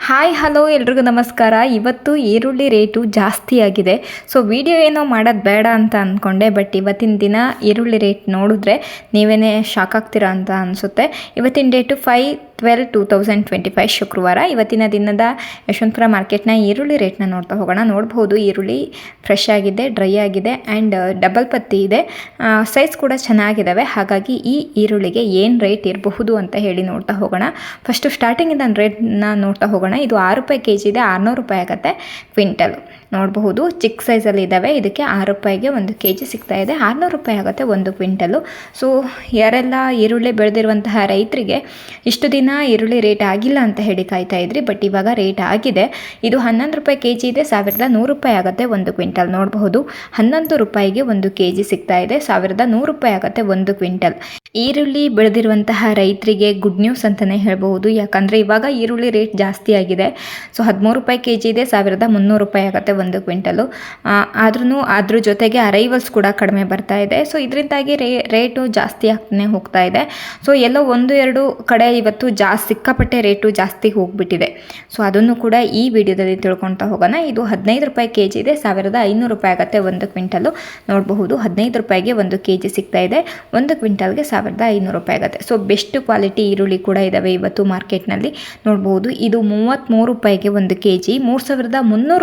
Hi, hello, ಎಲ್ರಿಗೂ ನಮಸ್ಕಾರ. ಇವತ್ತು ಈರುಳ್ಳಿ ರೇಟು ಜಾಸ್ತಿ ಆಗಿದೆ. ಸೊ ವಿಡಿಯೋ ಏನೋ ಮಾಡೋದು ಬೇಡ ಅಂತ ಅಂದ್ಕೊಂಡೆ ಬಟ್ ಇವತ್ತಿನ ದಿನ ಈರುಳ್ಳಿ ರೇಟ್ ನೋಡಿದ್ರೆ ನೀವೇನೇ ಶಾಕ್ ಆಗ್ತೀರಾ ಅಂತ ಅನಿಸುತ್ತೆ. ಇವತ್ತಿನ date five twelve two thousand twenty five ಶುಕ್ರವಾರ. ಇವತ್ತಿನ ದಿನದ ಯಶವಂತಪುರ ಮಾರ್ಕೆಟ್ನ ಈರುಳ್ಳಿ ರೇಟ್ನ ನೋಡ್ತಾ ಹೋಗೋಣ. ನೋಡ್ಬೋದು ಈರುಳ್ಳಿ ಫ್ರೆಶ್ ಆಗಿದೆ ಡ್ರೈ ಆಗಿದೆ ಆ್ಯಂಡ್ ಡಬಲ್ ಪತ್ತಿ ಇದೆ. ಸೈಜ್ ಕೂಡ ಚೆನ್ನಾಗಿದ್ದಾವೆ ಹಾಗಾಗಿ ಈ ಈರುಳ್ಳಿಗೆ ಏನು ರೇಟ್ ಇರಬಹುದು ಅಂತ ಹೇಳಿ ನೋಡ್ತಾ ಹೋಗೋಣ. ಫಸ್ಟು ಸ್ಟಾರ್ಟಿಂಗಿಂದ ರೇಟ್ನ ನೋಡ್ತಾ ಹೋಗೋಣ. ಇದು ಆರು ರೂಪಾಯಿ ಕೆ ಜಿ ಇದೆ, ಆರುನೂರು ರೂಪಾಯಿ ಆಗುತ್ತೆ ಕ್ವಿಂಟಲ್. ನೋಡಬಹುದು. ಚಿಕ್ಕ ಸೈಜಲ್ಲಿ ಇದ್ದಾವೆ ಇದಕ್ಕೆ ಆರು ರೂಪಾಯಿಗೆ ಒಂದು ಕೆ ಜಿ ಸಿಗ್ತಾ ಇದೆ. ಆರುನೂರು ರೂಪಾಯಿ ಆಗುತ್ತೆ ಒಂದು ಕ್ವಿಂಟಲು. ಸೊ ಯಾರೆಲ್ಲ ಈರುಳ್ಳಿ ಬೆಳೆದಿರುವಂತಹ ರೈತರಿಗೆ ಇಷ್ಟು ದಿನ ಈರುಳ್ಳಿ ರೇಟ್ ಆಗಿಲ್ಲ ಅಂತ ಹೇಳಿ ಕಾಯ್ತಾ ಇದ್ರಿ ಬಟ್ ಇವಾಗ ರೇಟ್ ಆಗಿದೆ. ಇದು ಹನ್ನೊಂದು ರೂಪಾಯಿ ಕೆ ಜಿ ಇದೆ. ಸಾವಿರದ ನೂರು ರೂಪಾಯಿ ಆಗುತ್ತೆ ಒಂದು ಕ್ವಿಂಟಲ್. ನೋಡಬಹುದು. ಹನ್ನೊಂದು ರೂಪಾಯಿಗೆ ಒಂದು ಕೆ ಜಿ ಸಿಗ್ತಾ ಇದೆ. ಸಾವಿರದ ನೂರು ರೂಪಾಯಿ ಆಗುತ್ತೆ ಒಂದು ಕ್ವಿಂಟಲ್. ಈರುಳ್ಳಿ ಬೆಳೆದಿರುವಂತಹ ರೈತರಿಗೆ ಗುಡ್ ನ್ಯೂಸ್ ಅಂತಲೇ ಹೇಳಬಹುದು. ಯಾಕಂದರೆ ಇವಾಗ ಈರುಳ್ಳಿ ರೇಟ್ ಜಾಸ್ತಿ ಆಗಿದೆ. ಸೊ ಹದಿಮೂರು ರೂಪಾಯಿ ಕೆ ಜಿ ಇದೆ. ಸಾವಿರದ ಮುನ್ನೂರು ರೂಪಾಯಿ ಆಗುತ್ತೆ ಒಂದು ಕ್ವಿಂಟಲು. ಆದ್ರೂ ಅದ್ರ ಜೊತೆಗೆ ಅರೈವಲ್ಸ್ ಕೂಡ ಕಡಿಮೆ ಬರ್ತಾ ಇದೆ. ಸೊ ಇದರಿಂದಾಗಿ ರೇ ರೇಟು ಜಾಸ್ತಿ ಆಗ್ತಾನೆ ಹೋಗ್ತಾ ಇದೆ. ಸೊ ಎಲ್ಲೋ ಒಂದು, ಎರಡು ಕಡೆ ಇವತ್ತು ಜಾಸ್ತಿ, ಸಿಕ್ಕಾಪಟ್ಟೆ ರೇಟು ಜಾಸ್ತಿ ಹೋಗ್ಬಿಟ್ಟಿದೆ. ಸೊ ಅದನ್ನು ಕೂಡ ಈ ವಿಡಿಯೋದಲ್ಲಿ ತಿಳ್ಕೊಳ್ತಾ ಹೋಗೋಣ. ಇದು ಹದಿನೈದು ರೂಪಾಯಿ ಕೆ ಜಿ ಇದೆ. ಸಾವಿರದ ಐನೂರು ರೂಪಾಯಿ ಆಗುತ್ತೆ ಒಂದು ಕ್ವಿಂಟಲು. ನೋಡಬಹುದು, ಹದಿನೈದು ರೂಪಾಯಿಗೆ ಒಂದು ಕೆ ಜಿ ಸಿಗ್ತಾ ಇದೆ. ಒಂದು ಕ್ವಿಂಟಲ್ಗೆ ಸಾವಿರದ ಐನೂರು ರೂಪಾಯಿ ಆಗುತ್ತೆ. ಸೊ ಬೆಸ್ಟ್ ಕ್ವಾಲಿಟಿ ಈರುಳ್ಳಿ ಕೂಡ ಇದ್ದಾವೆ ಇವತ್ತು ಮಾರ್ಕೆಟ್ನಲ್ಲಿ. ನೋಡಬಹುದು, ಇದು ಮೂವತ್ತ್ಮೂರು ರೂಪಾಯಿಗೆ ಒಂದು ಕೆ ಜಿ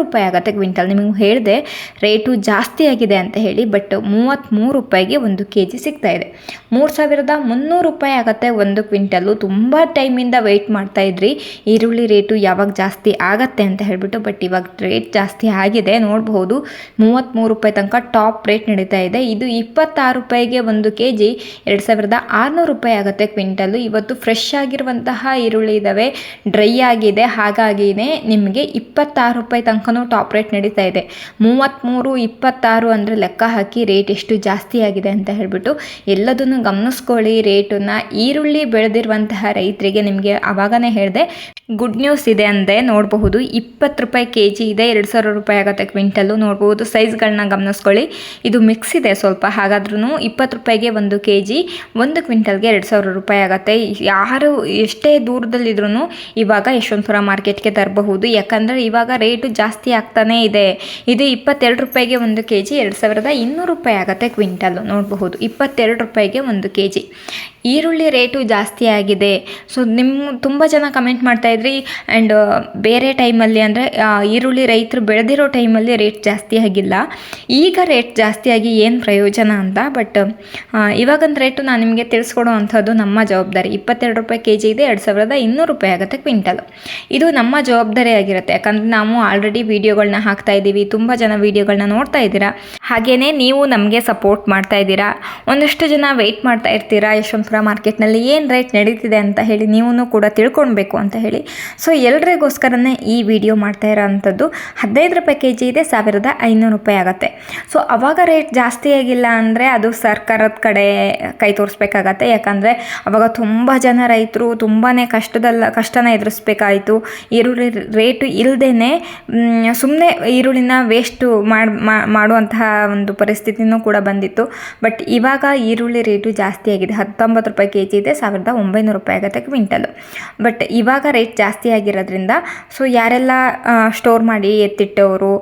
ರೂಪಾಯಿ ಆಗುತ್ತೆ ಕ್ವಿಂಟಲ್ ನಿಮಗೆ ಹೇಳಿದೆ, ರೇಟು ಜಾಸ್ತಿ ಆಗಿದೆ ಅಂತ ಹೇಳಿ, ಬಟ್ ಮೂವತ್ತ್ಮೂರು ರೂಪಾಯಿಗೆ ಒಂದು ಕೆ ಜಿ ಸಿಗ್ತಾ ಇದೆ. ಮೂರು ಸಾವಿರದ ಮುನ್ನೂರು ರೂಪಾಯಿ ಆಗುತ್ತೆ ಒಂದು ಕ್ವಿಂಟಲ್ಲು. ತುಂಬ ಟೈಮಿಂದ ವೆಯ್ಟ್ ಮಾಡ್ತಾ ಇದ್ರಿ. ಈರುಳ್ಳಿ ರೇಟು ಯಾವಾಗ ಜಾಸ್ತಿ ಆಗತ್ತೆ ಅಂತ ಹೇಳಿಬಿಟ್ಟು, ಬಟ್ ಇವಾಗ ರೇಟ್ ಜಾಸ್ತಿ ಆಗಿದೆ, ನೋಡಬಹುದು. ಮೂವತ್ತ್ಮೂರು ರೂಪಾಯಿ ತನಕ ಟಾಪ್ ರೇಟ್ ನಡೀತಾ ಇದೆ. ಇದು ಇಪ್ಪತ್ತಾರು ರೂಪಾಯಿಗೆ ಒಂದು ಕೆ ಜಿ ಎರಡು ಸಾವಿರದ ಆರುನೂರು ರೂಪಾಯಿ ಆಗುತ್ತೆ ಕ್ವಿಂಟಲ್ಲು. ಇವತ್ತು ಫ್ರೆಶ್ ಆಗಿರುವಂತಹ ಈರುಳ್ಳಿ ಇದ್ದಾವೆ ಡ್ರೈ ಆಗಿದೆ, ಹಾಗಾಗಿನೇ ನಿಮಗೆ ಇಪ್ಪತ್ತಾರು ರೂಪಾಯಿ ತನಕನೂ ಟಾಪ್ ರೇಟ್ ನಡೀತಾ ಇದೆ. ಮೂವತ್ತ್ಮೂರು ಇಪ್ಪತ್ತಾರು ಅಂದರೆ ಲೆಕ್ಕ ಹಾಕಿ ರೇಟ್ ಎಷ್ಟು ಜಾಸ್ತಿ ಆಗಿದೆ ಅಂತ ಹೇಳಿಬಿಟ್ಟು ಎಲ್ಲದನ್ನು ಗಮನಿಸ್ಕೊಳ್ಳಿ. ರೇಟನ್ನು ಈರುಳ್ಳಿ ಬೆಳೆದಿರುವಂತಹ ರೈತರಿಗೆ ನಿಮಗೆ ಆವಾಗನೇ ಹೇಳಿದೆ ಗುಡ್ ನ್ಯೂಸ್ ಇದೆ ಅಂದೆ ನೋಡಬಹುದು. ಇಪ್ಪತ್ತು ರೂಪಾಯಿ ಕೆ ಜಿ ಇದೆ, ಎರಡು ಸಾವಿರ ರೂಪಾಯಿ ಆಗುತ್ತೆ ಕ್ವಿಂಟಲ್ಲು. ನೋಡ್ಬೋದು ಸೈಜ್ಗಳನ್ನ ಗಮನಿಸ್ಕೊಳ್ಳಿ. ಇದು ಮಿಕ್ಸ್ ಇದೆ ಸ್ವಲ್ಪ ಹಾಗಾದ್ರೂ ಇಪ್ಪತ್ತು ರೂಪಾಯಿಗೆ ಒಂದು ಕೆ ಜಿ ಒಂದು ಕ್ವಿಂಟಲ್ಗೆ ಎರಡು ಸಾವಿರ ರೂಪಾಯಿ ಆಗುತ್ತೆ. ಯಾರು ಎಷ್ಟೇ ದೂರದಲ್ಲಿದ್ರೂ ಇವಾಗ ಯಶವಂತಪುರ ಮಾರ್ಕೆಟ್ಗೆ ತರಬಹುದು. ಯಾಕಂದರೆ ಇವಾಗ ರೇಟು ಜಾಸ್ತಿ ಆಗ್ತಾನೇ ಇದೆ. ಇದು ಇಪ್ಪತ್ತೆರಡು ರೂಪಾಯಿಗೆ ಒಂದು ಕೆ ಜಿ ಎರಡು ಸಾವಿರದ ಇನ್ನೂರು ರೂಪಾಯಿ ಆಗುತ್ತೆ ಕ್ವಿಂಟಲ್ಲು. ನೋಡಬಹುದು, ಇಪ್ಪತ್ತೆರಡು ರೂಪಾಯಿಗೆ ಒಂದು ಕೆ ಜಿ ಈರುಳ್ಳಿ ರೇಟು ಜಾಸ್ತಿ ಆಗಿದೆ. ಸೊ ನಿಮ್ಮ ತುಂಬ ಜನ ಕಮೆಂಟ್ ಮಾಡ್ತಾಯಿದ್ರಿ ಆ್ಯಂಡ್ ಬೇರೆ ಟೈಮಲ್ಲಿ ಅಂದರೆ ಈರುಳ್ಳಿ ರೈತರು ಬೆಳೆದಿರೋ ಟೈಮಲ್ಲಿ ರೇಟ್ ಜಾಸ್ತಿ ಆಗಿಲ್ಲ. ಈಗ ರೇಟ್ ಜಾಸ್ತಿಯಾಗಿ ಏನು ಪ್ರಯೋಜನ ಅಂತ ಬಟ್ ಇವಾಗಂತ ರೇಟು ನಾನು ನಿಮಗೆ ತಿಳಿಸ್ಕೊಡೋ ಅಂಥದ್ದು ನಮ್ಮ ಜವಾಬ್ದಾರಿ. ಇಪ್ಪತ್ತೆರಡು ರೂಪಾಯಿ ಕೆ ಜಿ ಇದೆ, ಎರಡು ಸಾವಿರದ ಇನ್ನೂರು ರೂಪಾಯಿ ಆಗುತ್ತೆ ಕ್ವಿಂಟಲ್. ಇದು ನಮ್ಮ ಜವಾಬ್ದಾರಿ ಆಗಿರುತ್ತೆ. ಯಾಕಂದರೆ ನಾವು ಆಲ್ರೆಡಿ ವೀಡಿಯೋಗಳನ್ನ ಹಾಕ್ತಾ ಇದ್ದೀವಿ. ತುಂಬ ಜನ ವೀಡಿಯೋಗಳನ್ನ ನೋಡ್ತಾ ಇದ್ದೀರಾ. ಹಾಗೆಯೇ ನೀವು ನಮಗೆ ಸಪೋರ್ಟ್ ಮಾಡ್ತಾ ಇದ್ದೀರಾ. ಒಂದಷ್ಟು ಜನ ವೆಯ್ಟ್ ಮಾಡ್ತಾ ಇರ್ತೀರಾ. ಯಶವಂತಪುರ ಮಾರ್ಕೆಟ್ನಲ್ಲಿ ಏನು ರೇಟ್ ನಡೀತಿದೆ ಅಂತ ಹೇಳಿ ನೀವು ಕೂಡ ತಿಳ್ಕೊಳ್ಬೇಕು ಅಂತ ಹೇಳಿ. ಸೊ ಎಲ್ರಿಗೋಸ್ಕರನೇ ಈ ವಿಡಿಯೋ ಮಾಡ್ತಾ ಇರೋ ಅಂಥದ್ದು ಹದಿನೈದು ರೂಪಾಯಿ ಕೆ ಜಿ ಇದೆ, ಸಾವಿರದ ಐನೂರು ರೂಪಾಯಿ ಆಗುತ್ತೆ. ಸೊ ಅವಾಗ ರೇಟ್ ಜಾಸ್ತಿ ಆಗಿಲ್ಲ ಅಂದರೆ ಅದು ಸರ್ಕಾರದ ಕಡೆ ಕೈ ತೋರಿಸ್ಬೇಕಾಗತ್ತೆ. ಯಾಕಂದರೆ ಅವಾಗ ತುಂಬ ಜನ ರೈತರು ತುಂಬಾ ಕಷ್ಟದಲ್ಲ, ಕಷ್ಟನ ಎದುರಿಸ್ಬೇಕಾಯಿತು. ಈರುಳ್ಳಿ ರೇಟು ಇಲ್ಲದೇ ಸುಮ್ಮನೆ ಈರುಳ್ಳಿನ ವೇಸ್ಟು ಮಾಡಿ ಮಾಡುವಂತಹ ಒಂದು ಪರಿಸ್ಥಿತಿನೂ ಕೂಡ ಬಂದಿತ್ತು. ಬಟ್ ಇವಾಗ ಈರುಳ್ಳಿ ರೇಟು ಜಾಸ್ತಿ ಆಗಿದೆ, ಹತ್ತೊಂಬತ್ತು ರೂಪಾಯಿ ಕೆ ಜಿ ಇದೆ, ಸಾವಿರದ ಒಂಬೈನೂರು ರೂಪಾಯಿ ಆಗುತ್ತೆ ಕ್ವಿಂಟಲು. ಬಟ್ ಇವಾಗ ರೇಟ್ ಜಾಸ್ತಿ ಆಗಿರೋದ್ರಿಂದ ಸೊ ಯಾರೆಲ್ಲ ಸ್ಟೋರ್ ಮಾಡಿ ಎತ್ತಿಟ್ಟವರು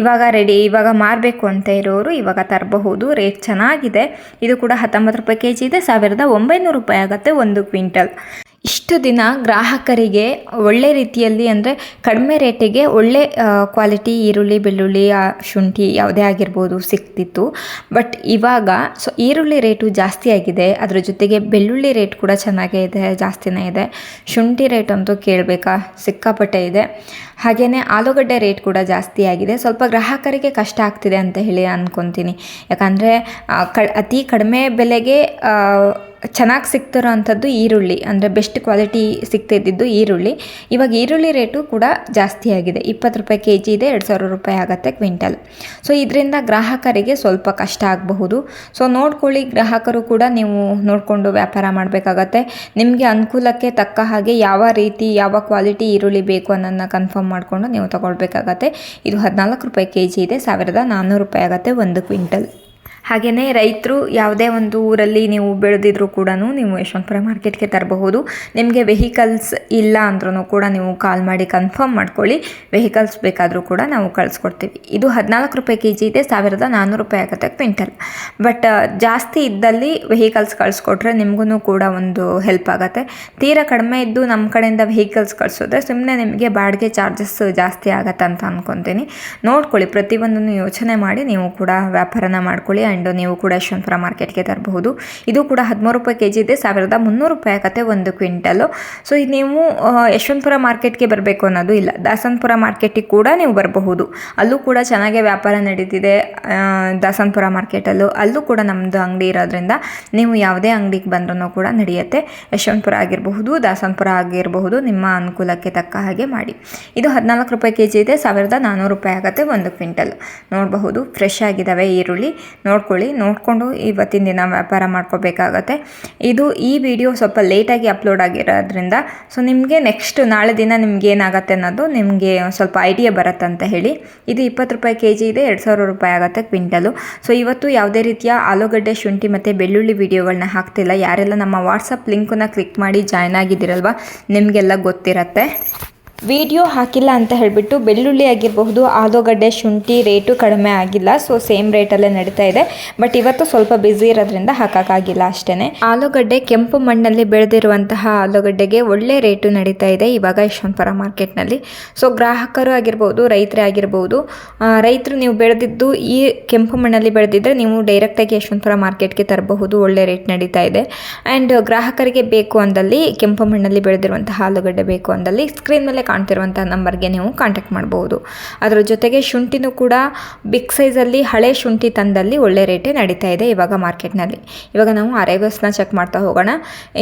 ಇವಾಗ ರೆಡಿ ಇವಾಗ ಮಾರಬೇಕು ಅಂತ ಇರೋರು ಇವಾಗ ತರಬಹುದು. ರೇಟ್ ಚೆನ್ನಾಗಿದೆ. ಇದು ಕೂಡ ಹತ್ತೊಂಬತ್ತು ರೂಪಾಯಿ ಕೆ ಜಿ ಇದೆ, ಸಾವಿರದ ಒಂಬೈನೂರು ರೂಪಾಯಿ ಆಗುತ್ತೆ ಒಂದು ಕ್ವಿಂಟಲ್. ಇಷ್ಟು ದಿನ ಗ್ರಾಹಕರಿಗೆ ಒಳ್ಳೆ ರೀತಿಯಲ್ಲಿ ಅಂದರೆ ಕಡಿಮೆ ರೇಟಿಗೆ ಒಳ್ಳೆ ಕ್ವಾಲಿಟಿ ಈರುಳ್ಳಿ, ಬೆಳ್ಳುಳ್ಳಿ ಶುಂಠಿ ಯಾವುದೇ ಆಗಿರ್ಬೋದು ಸಿಕ್ತಿತ್ತು ಬಟ್ ಇವಾಗ ಸೊ ಈರುಳ್ಳಿ ರೇಟು ಜಾಸ್ತಿ ಆಗಿದೆ. ಅದರ ಜೊತೆಗೆ ಬೆಳ್ಳುಳ್ಳಿ ರೇಟ್ ಕೂಡ ಚೆನ್ನಾಗೇ ಇದೆ, ಜಾಸ್ತಿನೇ ಇದೆ. ಶುಂಠಿ ರೇಟ್ ಅಂತೂ ಕೇಳಬೇಕಾ? ಸಿಕ್ಕಾಪಟ್ಟೆ ಇದೆ. ಹಾಗೆಯೇ ಆಲೂಗಡ್ಡೆ ರೇಟ್ ಕೂಡ ಜಾಸ್ತಿ ಆಗಿದೆ. ಸ್ವಲ್ಪ ಗ್ರಾಹಕರಿಗೆ ಕಷ್ಟ ಆಗ್ತಿದೆ ಅಂತ ಹೇಳಿ ಅಂದ್ಕೊತೀನಿ ಯಾಕಂದರೆ ಕ, ಅತಿ ಕಡಿಮೆ ಬೆಲೆಗೆ ಚೆನ್ನಾಗಿ ಸಿಗ್ತಿರೋ ಅಂಥದ್ದು ಈರುಳ್ಳಿ. ಅಂದರೆ ಬೆಸ್ಟ್ ಕ್ವಾಲಿಟಿ ಸಿಗ್ತಿದ್ದಿದ್ದು ಈರುಳ್ಳಿ. ಇವಾಗ ಈರುಳ್ಳಿ ರೇಟು ಕೂಡ ಜಾಸ್ತಿ ಆಗಿದೆ. ಇಪ್ಪತ್ತು ರೂಪಾಯಿ ಕೆ ಜಿ ಇದೆ, ಎರಡು ಸಾವಿರ ರೂಪಾಯಿ ಆಗುತ್ತೆ ಕ್ವಿಂಟಲ್. ಸೊ ಇದರಿಂದ ಗ್ರಾಹಕರಿಗೆ ಸ್ವಲ್ಪ ಕಷ್ಟ ಆಗಬಹುದು. ಸೊ ನೋಡ್ಕೊಳ್ಳಿ, ಗ್ರಾಹಕರು ಕೂಡ ನೀವು ನೋಡಿಕೊಂಡು ವ್ಯಾಪಾರ ಮಾಡಬೇಕಾಗತ್ತೆ. ನಿಮಗೆ ಅನುಕೂಲಕ್ಕೆ ತಕ್ಕ ಹಾಗೆ ಯಾವ ರೀತಿ, ಯಾವ ಕ್ವಾಲಿಟಿ ಈರುಳ್ಳಿ ಬೇಕು ಅನ್ನೋದನ್ನ ಕನ್ಫರ್ಮ್ ಮಾಡಿಕೊಂಡು ನೀವು ತಗೊಳ್ಬೇಕಾಗತ್ತೆ. ಇದು ಹದಿನಾಲ್ಕು ರೂಪಾಯಿ ಕೆ ಜಿ ಇದೆ, ಸಾವಿರದ ನಾನ್ನೂರು ರೂಪಾಯಿ ಆಗುತ್ತೆ ಒಂದು ಕ್ವಿಂಟಲ್. ಹಾಗೆಯೇ ರೈತರು ಯಾವುದೇ ಒಂದು ಊರಲ್ಲಿ ನೀವು ಬೆಳೆದಿದ್ರು ಕೂಡ ನೀವು ಯಶವಂತಪುರ ಮಾರ್ಕೆಟ್ಗೆ ತರಬಹುದು. ನಿಮಗೆ ವೆಹಿಕಲ್ಸ್ ಇಲ್ಲ ಅಂದ್ರೂ ಕೂಡ ನೀವು ಕಾಲ್ ಮಾಡಿ ಕನ್ಫರ್ಮ್ ಮಾಡ್ಕೊಳ್ಳಿ. ವೆಹಿಕಲ್ಸ್ ಬೇಕಾದರೂ ಕೂಡ ನಾವು ಕಳಿಸ್ಕೊಡ್ತೀವಿ. ಇದು ಹದಿನಾಲ್ಕು ರೂಪಾಯಿ ಕೆ ಜಿ ಇದೆ, ಸಾವಿರದ ನಾನ್ನೂರು ರೂಪಾಯಿ ಆಗುತ್ತೆ ಕ್ವಿಂಟಲ್. ಬಟ್ ಜಾಸ್ತಿ ಇದ್ದಲ್ಲಿ ವೆಹಿಕಲ್ಸ್ ಕಳಿಸ್ಕೊಟ್ರೆ ನಿಮಗೂ ಕೂಡ ಒಂದು ಹೆಲ್ಪ್ ಆಗುತ್ತೆ. ತೀರಾ ಕಡಿಮೆ ಇದ್ದು ನಮ್ಮ ಕಡೆಯಿಂದ ವೆಹಿಕಲ್ಸ್ ಕಳಿಸೋದ್ರೆ ಸುಮ್ಮನೆ ನಿಮಗೆ ಬಾಡಿಗೆ ಚಾರ್ಜಸ್ ಜಾಸ್ತಿ ಆಗತ್ತೆ ಅಂತ ಅಂದ್ಕೊತೀನಿ ನೋಡ್ಕೊಳ್ಳಿ, ಪ್ರತಿಯೊಂದನ್ನು ಯೋಚನೆ ಮಾಡಿ ನೀವು ಕೂಡ ವ್ಯಾಪಾರನ ಮಾಡ್ಕೊಳ್ಳಿ. ನೀವು ಕೂಡ ಯಶವಂತಪುರ ಮಾರ್ಕೆಟ್ಗೆ ತರಬಹುದು. ಇದು ಕೂಡ ಹದಿಮೂರು ರೂಪಾಯಿ ಕೆ ಜಿ ಇದೆ, ಸಾವಿರದ ಮುನ್ನೂರು ರೂಪಾಯಿ ಆಗುತ್ತೆ ಒಂದು ಕ್ವಿಂಟಲು. ಸೊ ಇದು ನೀವು ಯಶವಂತಪುರ ಮಾರ್ಕೆಟ್ಗೆ ಬರಬೇಕು ಅನ್ನೋದು ಇಲ್ಲ. ದಾಸನಪುರ ಮಾರ್ಕೆಟಿಗೆ ಕೂಡ ನೀವು ಬರಬಹುದು. ಅಲ್ಲೂ ಕೂಡ ಚೆನ್ನಾಗೆ ವ್ಯಾಪಾರ ನಡೀತಿದೆ ದಾಸನ್ಪುರ ಮಾರ್ಕೆಟಲ್ಲೂ. ಅಲ್ಲೂ ಕೂಡ ನಮ್ಮದು ಅಂಗಡಿ ಇರೋದ್ರಿಂದ ನೀವು ಯಾವುದೇ ಅಂಗಡಿಗೆ ಬಂದ್ರೂ ಕೂಡ ನಡೆಯುತ್ತೆ. ಯಶವಂತಪುರ ಆಗಿರಬಹುದು, ದಾಸನ್ಪುರ ಆಗಿರಬಹುದು, ನಿಮ್ಮ ಅನುಕೂಲಕ್ಕೆ ತಕ್ಕ ಹಾಗೆ ಮಾಡಿ. ಇದು ಹದಿನಾಲ್ಕು ರೂಪಾಯಿ ಕೆ ಜಿ ಇದೆ, ಸಾವಿರದ ನಾನ್ನೂರು ರೂಪಾಯಿ ಆಗುತ್ತೆ ಒಂದು ಕ್ವಿಂಟಲ್. ನೋಡಬಹುದು, ಫ್ರೆಶ್ ಆಗಿದ್ದಾವೆ ಈರುಳ್ಳಿ. ನೋಡ್ಕೊಳ್ಳಿ ನೋಡಿಕೊಂಡು ಇವತ್ತಿನ ದಿನ ವ್ಯಾಪಾರ ಮಾಡ್ಕೋಬೇಕಾಗತ್ತೆ. ಇದು ಈ ವಿಡಿಯೋ ಸ್ವಲ್ಪ ಲೇಟಾಗಿ ಅಪ್ಲೋಡ್ ಆಗಿರೋದ್ರಿಂದ ಸೊ ನಿಮಗೆ ನೆಕ್ಸ್ಟ್ ನಾಳೆ ದಿನ ನಿಮ್ಗೆ ಏನಾಗುತ್ತೆ ಅನ್ನೋದು ನಿಮಗೆ ಸ್ವಲ್ಪ ಐಡಿಯಾ ಬರುತ್ತೆ ಅಂತ ಹೇಳಿ. ಇದು ಇಪ್ಪತ್ತು ರೂಪಾಯಿ ಕೆ ಜಿ ಇದೆ, ಎರಡು ಸಾವಿರ ರೂಪಾಯಿ ಆಗುತ್ತೆ ಕ್ವಿಂಟಲು ಸೊ ಇವತ್ತು ಯಾವುದೇ ರೀತಿಯ ಆಲೂಗಡ್ಡೆ, ಶುಂಠಿ ಮತ್ತು ಬೆಳ್ಳುಳ್ಳಿ ವಿಡಿಯೋಗಳನ್ನ ಹಾಕ್ತಿಲ್ಲ. ಯಾರೆಲ್ಲ ನಮ್ಮ ವಾಟ್ಸಪ್ ಲಿಂಕನ್ನು ಕ್ಲಿಕ್ ಮಾಡಿ ಜಾಯ್ನ್ ಆಗಿದ್ದೀರಲ್ವ, ನಿಮಗೆಲ್ಲ ಗೊತ್ತಿರತ್ತೆ. ವಿಡಿಯೋ ಹಾಕಿಲ್ಲ ಅಂತ ಹೇಳಿಬಿಟ್ಟು ಬೆಳ್ಳುಳ್ಳಿ ಆಗಿರಬಹುದು, ಆಲೂಗಡ್ಡೆ ಶುಂಠಿ ರೇಟು ಕಡಿಮೆ ಆಗಿಲ್ಲ. ಸೊ ಸೇಮ್ ರೇಟಲ್ಲೇ ನಡೀತಾ ಇದೆ. ಬಟ್ ಇವತ್ತು ಸ್ವಲ್ಪ ಬ್ಯುಸಿ ಇರೋದ್ರಿಂದ ಹಾಕೋಕ್ಕಾಗಿಲ್ಲ ಅಷ್ಟೇ ಆಲೂಗಡ್ಡೆ ಕೆಂಪು ಮಣ್ಣಲ್ಲಿ ಬೆಳೆದಿರುವಂತಹ ಆಲೂಗಡ್ಡೆಗೆ ಒಳ್ಳೆ ರೇಟು ನಡೀತಾ ಇದೆ ಇವಾಗ ಯಶವಂತಪುರ ಮಾರ್ಕೆಟ್ನಲ್ಲಿ. ಸೊ ಗ್ರಾಹಕರು ಆಗಿರ್ಬೋದು ರೈತರೇ ಆಗಿರ್ಬೋದು ರೈತರು ನೀವು ಬೆಳೆದಿದ್ದು ಈ ಕೆಂಪು ಮಣ್ಣಲ್ಲಿ ಬೆಳೆದಿದ್ದರೆ ನೀವು ಡೈರೆಕ್ಟಾಗಿ ಯಶವಂತಪುರ ಮಾರ್ಕೆಟ್ಗೆ ತರಬಹುದು. ಒಳ್ಳೆ ರೇಟ್ ನಡೀತಾ ಇದೆ. ಆ್ಯಂಡ್ ಗ್ರಾಹಕರಿಗೆ ಬೇಕು ಅಂದಲ್ಲಿ, ಕೆಂಪು ಮಣ್ಣಲ್ಲಿ ಬೆಳೆದಿರುವಂತಹ ಆಲೂಗಡ್ಡೆ ಬೇಕು ಅಂದಲ್ಲಿ ಸ್ಕ್ರೀನ್ ಮೇಲೆ ಕಾಣ್ತಿರುವಂತಹ ನಂಬರ್ಗೆ ನೀವು ಕಾಂಟ್ಯಾಕ್ಟ್ ಮಾಡ್ಬೋದು. ಅದರ ಜೊತೆಗೆ ಶುಂಠಿನೂ ಕೂಡ ಬಿಗ್ ಸೈಜಲ್ಲಿ ಹಳೆ ಶುಂಠಿ ತಂದಲ್ಲಿ ಒಳ್ಳೆ ರೇಟೇ ನಡೀತಾ ಇದೆ ಇವಾಗ ಮಾರ್ಕೆಟ್ನಲ್ಲಿ ಇವಾಗ ನಾವು ಅರೈವಲ್ಸ್ನ ಚೆಕ್ ಮಾಡ್ತಾ ಹೋಗೋಣ.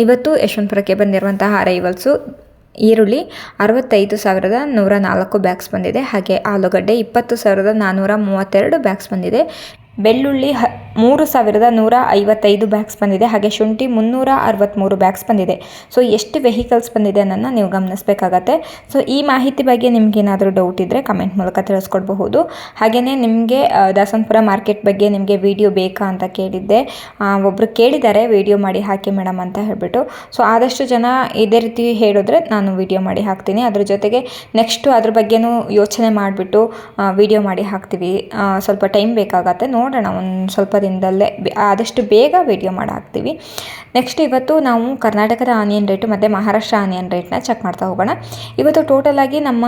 ಇವತ್ತು ಯಶವಂತಪುರಕ್ಕೆ ಬಂದಿರುವಂತಹ ಅರೈವಲ್ಸು ಈರುಳ್ಳಿ ಅರವತ್ತೈದು ಸಾವಿರದ ನೂರ ನಾಲ್ಕು ಬ್ಯಾಗ್ಸ್ ಬಂದಿದೆ. ಹಾಗೆ ಆಲೂಗಡ್ಡೆ ಇಪ್ಪತ್ತು ಸಾವಿರದ ನಾನ್ನೂರ ಮೂವತ್ತೆರಡು ಬ್ಯಾಗ್ಸ್ ಬಂದಿದೆ. ಬೆಳ್ಳುಳ್ಳಿ ಹ, ಮೂರು ಸಾವಿರದ ನೂರ ಐವತ್ತೈದು ಬ್ಯಾಗ್ಸ್ ಬಂದಿದೆ. ಹಾಗೆ ಶುಂಠಿ ಮುನ್ನೂರ ಅರವತ್ತ್ಮೂರು ಬ್ಯಾಗ್ಸ್ ಬಂದಿದೆ. ಸೊ ಎಷ್ಟು ವೆಹಿಕಲ್ಸ್ ಬಂದಿದೆ ಅನ್ನೋದನ್ನ ನೀವು ಗಮನಿಸಬೇಕಾಗತ್ತೆ. ಸೊ ಈ ಮಾಹಿತಿ ಬಗ್ಗೆ ನಿಮ್ಗೆ ಏನಾದರೂ ಡೌಟ್ ಇದ್ದರೆ ಕಮೆಂಟ್ ಮೂಲಕ ತಿಳಿಸ್ಕೊಡ್ಬಹುದು. ಹಾಗೆಯೇ ನಿಮಗೆ ದಾಸನ್ಪುರ ಮಾರ್ಕೆಟ್ ಬಗ್ಗೆ ನಿಮಗೆ ವಿಡಿಯೋ ಬೇಕಾ ಅಂತ ಕೇಳಿದ್ದೆ. ಒಬ್ಬರು ಕೇಳಿದ್ದಾರೆ ವಿಡಿಯೋ ಮಾಡಿ ಹಾಕಿ ಮೇಡಮ್ ಅಂತ ಹೇಳಿಬಿಟ್ಟು. ಸೊ ಆದಷ್ಟು ಜನ ಇದೇ ರೀತಿ ಹೇಳಿದ್ರೆ ನಾನು ವಿಡಿಯೋ ಮಾಡಿ ಹಾಕ್ತೀನಿ. ಅದ್ರ ಜೊತೆಗೆ ನೆಕ್ಸ್ಟು ಅದ್ರ ಬಗ್ಗೆನೂ ಯೋಚನೆ ಮಾಡಿಬಿಟ್ಟು ವಿಡಿಯೋ ಮಾಡಿ ಹಾಕ್ತೀವಿ. ಸ್ವಲ್ಪ ಟೈಮ್ ಬೇಕಾಗತ್ತೆ. ನೋಡೋಣ ಒಂದು ಸ್ವಲ್ಪ ದಿನದಲ್ಲೇ. ಆದಷ್ಟು ಬೇಗ ವಿಡಿಯೋ ಮಾಡಿ ಹಾಕ್ತೀವಿ ನೆಕ್ಸ್ಟ್ ಇವತ್ತು ನಾವು ಕರ್ನಾಟಕದ ಆನಿಯನ್ ರೇಟು ಮತ್ತು ಮಹಾರಾಷ್ಟ್ರ ಆನಿಯನ್ ರೇಟ್ನ ಚೆಕ್ ಮಾಡ್ತಾ ಹೋಗೋಣ. ಇವತ್ತು ಟೋಟಲಾಗಿ ನಮ್ಮ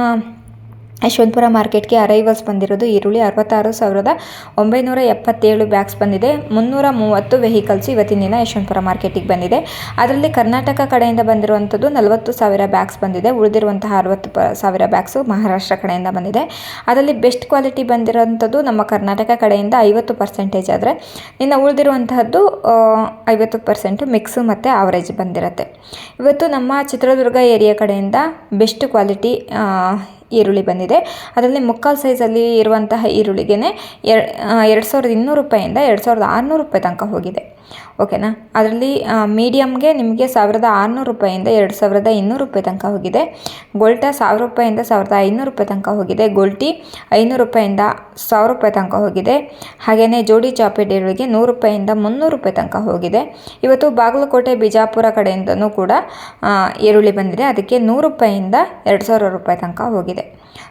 ಯಶವಂತಪುರ ಮಾರ್ಕೆಟ್ಗೆ ಅರೈವಲ್ಸ್ ಬಂದಿರೋದು ಈರುಳ್ಳಿ ಅರವತ್ತಾರು ಸಾವಿರದ ಒಂಬೈನೂರ ಎಪ್ಪತ್ತೇಳು ಬ್ಯಾಗ್ಸ್ ಬಂದಿದೆ. ಮುನ್ನೂರ ಮೂವತ್ತು ವೆಹಿಕಲ್ಸ್ ಇವತ್ತಿನ ದಿನ ಯಶವಂತಪುರ ಮಾರ್ಕೆಟಿಗೆ ಬಂದಿದೆ. ಅದರಲ್ಲಿ ಕರ್ನಾಟಕ ಕಡೆಯಿಂದ ಬಂದಿರುವಂಥದ್ದು ನಲವತ್ತು ಸಾವಿರ ಬ್ಯಾಗ್ಸ್ ಬಂದಿದೆ. ಉಳಿದಿರುವಂತಹ ಅರವತ್ತು ಪ ಸಾವಿರ ಬ್ಯಾಗ್ಸು ಮಹಾರಾಷ್ಟ್ರ ಕಡೆಯಿಂದ ಬಂದಿದೆ. ಅದರಲ್ಲಿ ಬೆಸ್ಟ್ ಕ್ವಾಲಿಟಿ ಬಂದಿರೋಂಥದ್ದು ನಮ್ಮ ಕರ್ನಾಟಕ ಕಡೆಯಿಂದ ಐವತ್ತು ಪರ್ಸೆಂಟೇಜ್ ಆದರೆ, ಇನ್ನು ಉಳಿದಿರುವಂತಹದ್ದು ಐವತ್ತು ಪರ್ಸೆಂಟು ಮಿಕ್ಸು ಮತ್ತು ಆವರೇಜ್ ಬಂದಿರುತ್ತೆ. ಇವತ್ತು ನಮ್ಮ ಚಿತ್ರದುರ್ಗ ಏರಿಯಾ ಕಡೆಯಿಂದ ಬೆಸ್ಟ್ ಕ್ವಾಲಿಟಿ ಈರುಳ್ಳಿ ಬಂದಿದೆ. ಅದರಲ್ಲಿ ಮುಕ್ಕಾಲು ಸೈಜಲ್ಲಿ ಇರುವಂತಹ ಈರುಳ್ಳಿಗೆ ಎರ್ ಎರಡು ಸಾವಿರದ ಇನ್ನೂರು ರೂಪಾಯಿಂದ ಎರಡು ಸಾವಿರದ ಆರುನೂರು ರೂಪಾಯಿ ತನಕ ಹೋಗಿದೆ. ಓಕೆನಾ? ಅದರಲ್ಲಿ ಮೀಡಿಯಮ್ಗೆ ನಿಮಗೆ ಸಾವಿರದ ಆರುನೂರು ರೂಪಾಯಿಂದ ಎರಡು ಸಾವಿರದ ಇನ್ನೂರು ರೂಪಾಯಿ ತನಕ ಹೋಗಿದೆ. ಗೋಲ್ಟ ಸಾವಿರ ರೂಪಾಯಿಂದ ಸಾವಿರದ ಐನೂರು ರೂಪಾಯಿ ತನಕ ಹೋಗಿದೆ. ಗೋಲ್ಟಿ ಐನೂರು ರೂಪಾಯಿಂದ ಸಾವಿರ ರೂಪಾಯಿ ತನಕ ಹೋಗಿದೆ. ಹಾಗೆಯೇ ಜೋಡಿ ಚಾಪೆಡ್ ಈರುಳ್ಳಿಗೆ ನೂರು ರೂಪಾಯಿಂದ ಮುನ್ನೂರು ರೂಪಾಯಿ ತನಕ ಹೋಗಿದೆ. ಇವತ್ತು ಬಾಗಲಕೋಟೆ, ಬಿಜಾಪುರ ಕಡೆಯಿಂದನೂ ಕೂಡ ಈರುಳ್ಳಿ ಬಂದಿದೆ. ಅದಕ್ಕೆ ನೂರು ರೂಪಾಯಿಂದ ಎರಡು ಸಾವಿರ ರೂಪಾಯಿ ತನಕ ಹೋಗಿದೆ.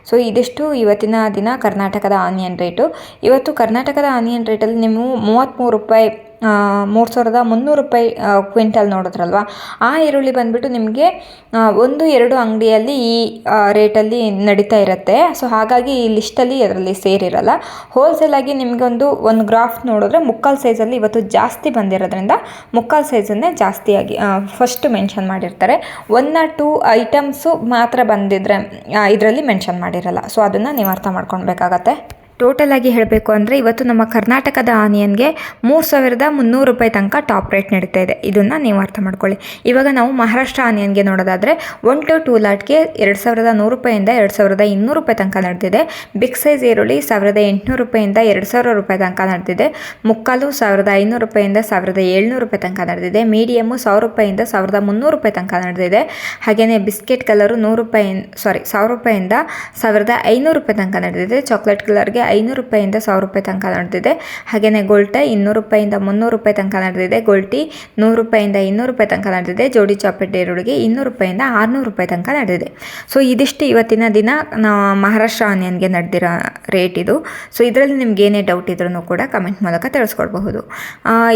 ಸೊ ಇದಿಷ್ಟು ಇವತ್ತಿನ ದಿನ ಕರ್ನಾಟಕದ ಆನಿಯನ್ ರೇಟು. ಇವತ್ತು ಕರ್ನಾಟಕದ ಆನಿಯನ್ ರೇಟಲ್ಲಿ ನೀವು ಮೂವತ್ತ್ಮೂರು ರೂಪಾಯಿ ಮೂರು ಸಾವಿರದ ಮುನ್ನೂರು ರೂಪಾಯಿ ಕ್ವಿಂಟಲ್ ನೋಡಿದ್ರಲ್ವ? ಆ ಈರುಳ್ಳಿ ಬಂದುಬಿಟ್ಟು ನಿಮಗೆ ಒಂದು, ಎರಡು ಅಂಗಡಿಯಲ್ಲಿ ಈ ರೇಟಲ್ಲಿ ನಡೀತಾ ಇರುತ್ತೆ. ಸೊ ಹಾಗಾಗಿ ಈ ಲಿಸ್ಟಲ್ಲಿ ಅದರಲ್ಲಿ ಸೇರಿರಲ್ಲ. ಹೋಲ್ಸೇಲಾಗಿ ನಿಮಗೊಂದು ಒಂದು ಗ್ರಾಫ್ ನೋಡಿದ್ರೆ ಮುಕ್ಕಾಲು ಸೈಜಲ್ಲಿ ಇವತ್ತು ಜಾಸ್ತಿ ಬಂದಿರೋದ್ರಿಂದ ಮುಕ್ಕಾಲು ಸೈಜನ್ನೇ ಜಾಸ್ತಿಯಾಗಿ ಫಸ್ಟ್ ಮೆನ್ಷನ್ ಮಾಡಿರ್ತಾರೆ. ಒನ್ ಆರ್ ಟೂ ಐಟಮ್ಸು ಮಾತ್ರ ಬಂದಿದ್ರೆ ಇದರಲ್ಲಿ ಮೆನ್ಷನ್ ಮಾಡಿರಲ್ಲ. ಸೊ ಅದನ್ನು ನೀವು ಅರ್ಥ ಮಾಡ್ಕೊಳ್ಬೇಕಾಗತ್ತೆ. ಟೋಟಲ್ ಆಗಿ ಹೇಳಬೇಕು ಅಂದರೆ ಇವತ್ತು ನಮ್ಮ ಕರ್ನಾಟಕದ ಆನಿಯನ್ಗೆ ಮೂರು ಸಾವಿರದ ಮುನ್ನೂರು ರೂಪಾಯಿ ತನಕ ಟಾಪ್ ರೇಟ್ ನಡೀತಾ ಇದೆ. ಇದನ್ನು ನೀವು ಅರ್ಥ ಮಾಡ್ಕೊಳ್ಳಿ. ಇವಾಗ ನಾವು ಮಹಾರಾಷ್ಟ್ರ ಆನಿಯನ್ಗೆ ನೋಡೋದಾದರೆ ಒನ್ ಟು ಟೂ ಲಾಟ್ಗೆ ಎರಡು ಸಾವಿರದ ನೂರು ರೂಪಾಯಿಂದ ಎರಡು ಸಾವಿರದ ಇನ್ನೂರು ರೂಪಾಯಿ ತನಕ ನಡೆದಿದೆ. ಬಿಗ್ ಸೈಜ್ ಈರುಳ್ಳಿ ಸಾವಿರದ ಎಂಟುನೂರು ರೂಪಾಯಿಂದ ಎರಡು ಸಾವಿರ ರೂಪಾಯಿ ತನಕ ನಡೆದಿದೆ. ಮುಕ್ಕಾಲು ಸಾವಿರದ ಐನೂರು ರೂಪಾಯಿಂದ ಸಾವಿರದ ಏಳ್ನೂರು ರೂಪಾಯಿ ತನಕ ನಡೆದಿದೆ. ಮೀಡಿಯಮ್ಮು ಸಾವಿರ ರೂಪಾಯಿಂದ ಸಾವಿರದ ಮುನ್ನೂರು ರೂಪಾಯಿ ತನಕ ನಡೆದಿದೆ. ಹಾಗೆಯೇ ಬಿಸ್ಕೆಟ್ ಕಲರು ನೂರು ರೂಪಾಯಿ, ಸಾರಿ, ಸಾವಿರ ರೂಪಾಯಿಂದ ಸಾವಿರದ ಐನೂರು ರೂಪಾಯಿ ತನಕ ನಡೆದಿದೆ. ಚಾಕ್ಲೇಟ್ ಕಲರ್ಗೆ ಐನೂರು ರೂಪಾಯಿಂದ ಸಾವಿರ ರೂಪಾಯಿ ತನಕ ನಡೆದಿದೆ. ಹಾಗೆಯೇ ಗೋಲ್ಟೆ ಇನ್ನೂರು ರೂಪಾಯಿಂದ ಮುನ್ನೂರು ರೂಪಾಯಿ ತನಕ ನಡೆದಿದೆ. ಗೋಲ್ಟಿ ನೂರು ರೂಪಾಯಿಂದ ಇನ್ನೂರು ರೂಪಾಯಿ ತನಕ ನಡೆದಿದೆ. ಜೋಡಿ ಚಾಪೆಟ್ ಈರುಳ್ಳಿಗೆ ಇನ್ನೂರು ರೂಪಾಯಿಂದ ಆರುನೂರು ರೂಪಾಯಿ ತನಕ ನಡೆದಿದೆ. ಸೊ ಇದಿಷ್ಟು ಇವತ್ತಿನ ದಿನ ಮಹಾರಾಷ್ಟ್ರ ಆನಿಯನ್ಗೆ ನಡೆದಿರೋ ರೇಟ್ ಇದು. ಸೊ ಇದರಲ್ಲಿ ನಿಮ್ಗೆ ಏನೇ ಡೌಟ್ ಇದ್ರೂ ಕೂಡ ಕಮೆಂಟ್ ಮೂಲಕ ತಿಳಿಸ್ಕೊಡ್ಬಹುದು.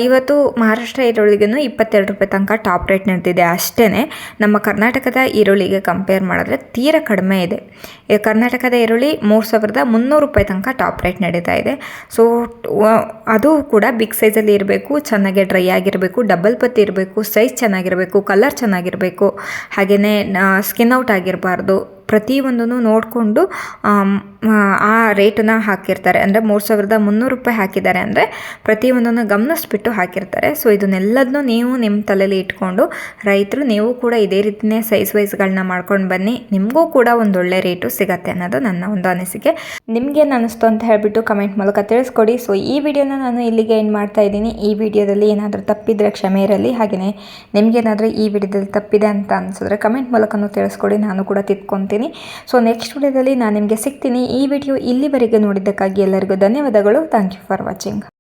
ಇವತ್ತು ಮಹಾರಾಷ್ಟ್ರ ಈರುಳ್ಳಿಗೂ ಇಪ್ಪತ್ತೆರಡು ರೂಪಾಯಿ ತನಕ ಟಾಪ್ ರೇಟ್ ನಡೆದಿದೆ ಅಷ್ಟೇ ನಮ್ಮ ಕರ್ನಾಟಕದ ಈರುಳ್ಳಿಗೆ ಕಂಪೇರ್ ಮಾಡಿದ್ರೆ ತೀರಾ ಕಡಿಮೆ ಇದೆ. ಕರ್ನಾಟಕದ ಈರುಳ್ಳಿ ಮೂರು ಸಾವಿರದ ಮುನ್ನೂರು ರೂಪಾಯಿ ತನಕ ಟಾಪ್ ರೇಟ್ ನಡೀತಾ ಇದೆ. ಸೊ ಅದು ಕೂಡ ಬಿಗ್ ಸೈಜಲ್ಲಿ ಇರಬೇಕು, ಚೆನ್ನಾಗಿ ಡ್ರೈ ಆಗಿರಬೇಕು ಡಬಲ್ ಪತ್ತಿ ಇರಬೇಕು ಸೈಜ್ ಚೆನ್ನಾಗಿರಬೇಕು ಕಲರ್ ಚೆನ್ನಾಗಿರಬೇಕು. ಹಾಗೆಯೇ ಸ್ಕಿನ್ ಔಟ್ ಆಗಿರಬಾರ್ದು. ಪ್ರತಿಯೊಂದನ್ನು ನೋಡಿಕೊಂಡು ಆ ರೇಟನ್ನ ಹಾಕಿರ್ತಾರೆ. ಅಂದರೆ ಮೂರು ಸಾವಿರದ ಮುನ್ನೂರು ರೂಪಾಯಿ ಹಾಕಿದ್ದಾರೆ ಅಂದರೆ ಪ್ರತಿಯೊಂದನ್ನು ಗಮನಿಸ್ಬಿಟ್ಟು ಹಾಕಿರ್ತಾರೆ. ಸೊ ಇದನ್ನೆಲ್ಲದನ್ನು ನೀವು ನಿಮ್ಮ ತಲೆಯಲ್ಲಿ ಇಟ್ಕೊಂಡು, ರೈತರು ನೀವು ಕೂಡ ಇದೇ ರೀತಿಯೇ ಸೈಜ್ ವೈಸ್ಗಳನ್ನ ಮಾಡ್ಕೊಂಡು ಬನ್ನಿ. ನಿಮಗೂ ಕೂಡ ಒಂದು ಒಳ್ಳೆ ರೇಟು ಸಿಗತ್ತೆ ಅನ್ನೋದು ನನ್ನ ಒಂದು ಅನಿಸಿಕೆ. ನಿಮ್ಗೇನು ಅನ್ನಿಸ್ತು ಅಂತ ಹೇಳಿಬಿಟ್ಟು ಕಮೆಂಟ್ ಮೂಲಕ ತಿಳಿಸ್ಕೊಡಿ. ಸೊ ಈ ವಿಡಿಯೋನ ನಾನು ಇಲ್ಲಿಗೆ ಏನು ಮಾಡ್ತಾ ಇದ್ದೀನಿ. ಈ ವಿಡಿಯೋದಲ್ಲಿ ಏನಾದರೂ ತಪ್ಪಿದ್ರೆ ಕ್ಷಮೆ ಇರಲಿ. ಹಾಗೆಯೇ ನಿಮಗೇನಾದರೂ ಈ ವಿಡಿಯೋದಲ್ಲಿ ತಪ್ಪಿದೆ ಅಂತ ಅನಿಸಿದ್ರೆ ಕಮೆಂಟ್ ಮೂಲಕನೂ ತಿಳಿಸ್ಕೊಡಿ. ನಾನು ಕೂಡ ತಿದ್ಕೊತೀನಿ. ಸೊ ನೆಕ್ಸ್ಟ್ ವಿಡಿಯೋದಲ್ಲಿ ನಾನು ನಿಮಗೆ ಸಿಗ್ತೀನಿ. ಈ ವಿಡಿಯೋ ಇಲ್ಲಿವರೆಗೆ ನೋಡಿದ್ದಕ್ಕಾಗಿ ಎಲ್ಲರಿಗೂ ಧನ್ಯವಾದಗಳು. Thank you for watching